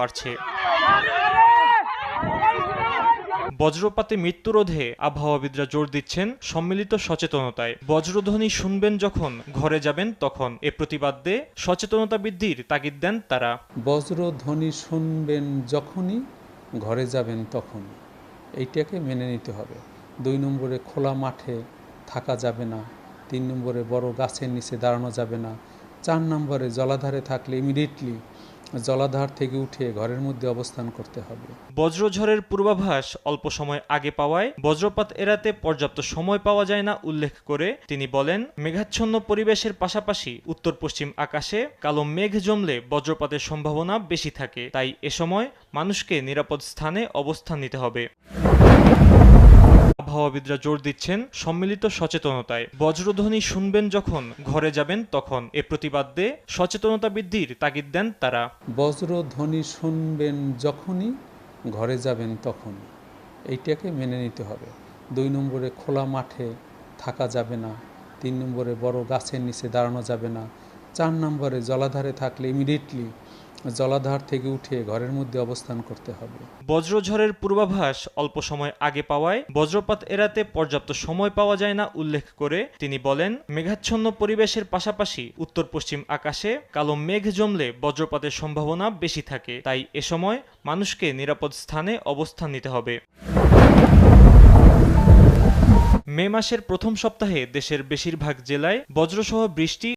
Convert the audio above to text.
বাড়ছে বজ্রপাতে মৃত্যুরোধে আবহাওয়াবিদরা জোর দিচ্ছেন সম্মিলিত সচেতনতায়। বজ্রধ্বনি শুনবেন যখন ঘরে যাবেন তখন। এ প্রতিবাদে সচেতনতা বৃদ্ধির তাগিদ দেন তারা। বজ্রধ্বনি শুনবেন যখনই ঘরে যাবেন তখন। এইটাকে মেনে নিতে হবে। দুই নম্বরে খোলা মাঠে থাকা যাবে না। তিন নম্বরে বড় গাছের নিচে দাঁড়ানো যাবে না। চার নম্বরে জলাধারে থাকলে ইমিডিয়েটলি জলাধার থেকে উঠে ঘরের মধ্যে অবস্থান করতে হবে। বজ্রঝড়ের পূর্বাভাস অল্প সময় আগে পাওয়ায় বজ্রপাত এড়াতে পর্যাপ্ত সময় পাওয়া যায় না উল্লেখ করে তিনি বলেন, মেঘাচ্ছন্ন পরিবেশের পাশাপাশি উত্তর পশ্চিম আকাশে কালো মেঘ জমলে বজ্রপাতের সম্ভাবনা বেশি থাকে। তাই এ সময় মানুষকে নিরাপদ স্থানে অবস্থান নিতে হবে। আবহাওয়াবিদরা জোর দিচ্ছেন সম্মিলিত সচেতনতায়। বজ্রধ্বনি শুনবেন যখন ঘরে যাবেন তখন। এ প্রতিবাদে সচেতনতা বৃদ্ধির তাগিদ দেন তারা। বজ্রধ্বনি শুনবেন যখনই ঘরে যাবেন তখন। এইটাকে মেনে নিতে হবে। দুই নম্বরে খোলা মাঠে থাকা যাবে না। তিন নম্বরে বড় গাছের নিচে দাঁড়ানো যাবে না। চার নম্বরে জলাধারে থাকলে ইমিডিয়েটলি জলাধার থেকে উঠে ঘরের মধ্যে অবস্থান করতে হবে। বজ্রঝড়ের পূর্বাভাস অল্প সময় আগে পাওয়ায় বজ্রপাত এড়াতে পর্যাপ্ত সময় পাওয়া যায় না উল্লেখ করে তিনি বলেন, মেঘাচ্ছন্ন পরিবেশের পাশাপাশি উত্তর পশ্চিম আকাশে কালো মেঘ জমলে বজ্রপাতের সম্ভাবনা বেশি থাকে। তাই এ সময় মানুষকে নিরাপদ স্থানে অবস্থান নিতে হবে। মে মাসের প্রথম সপ্তাহে দেশের বেশিরভাগ জেলায় বজ্রসহ বৃষ্টি